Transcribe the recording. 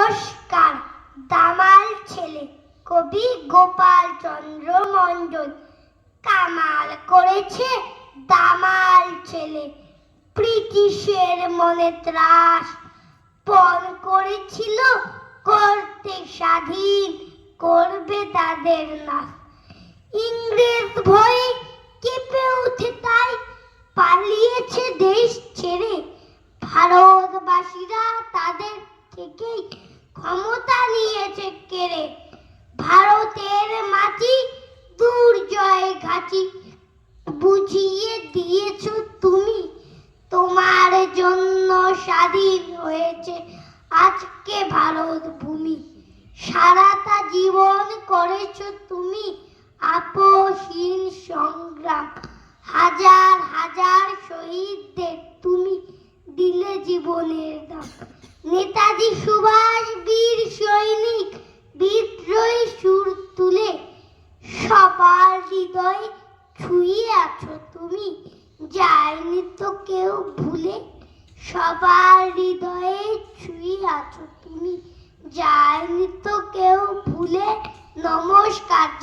নমস্কার, দামাল ছেলে কবি গোপাল চন্দ্র মন্ডল কামাল করেছে দামাল ছেলে। ব্রিটিশের মনে ত্রাস পণ করেছিল করতে স্বাধীন, করবে তাদের নাশ। ইংরেজ ভয়ে কেঁপে উঠে তাই, পালিয়েছে দেশ ছেড়ে। ভারতবাসীরা তাদের থেকেই ক্ষমতা নিয়েছে কেড়ে। ভারতের মাটি দুর্জয় ঘাটি। বুঝিয়ে দিয়েছ তুমি, তোমার জন্য স্বাধীন হয়েছে আজকে ভারত ভূমি। সারাটা জীবন করেছ তুমি আপসহীন সংগ্রাম। হাজার হাজার শহীদদের তুমি দিলে জীবনের দাম। নেতাজি সুভাষ ছুঁয়ে আছো তুমি? যায়নি তো কেউ ভুলে? সবার হৃদয়ে ছুঁয়ে আছো তুমি? যায়নি তো কেউ ভুলে? নমস্কার।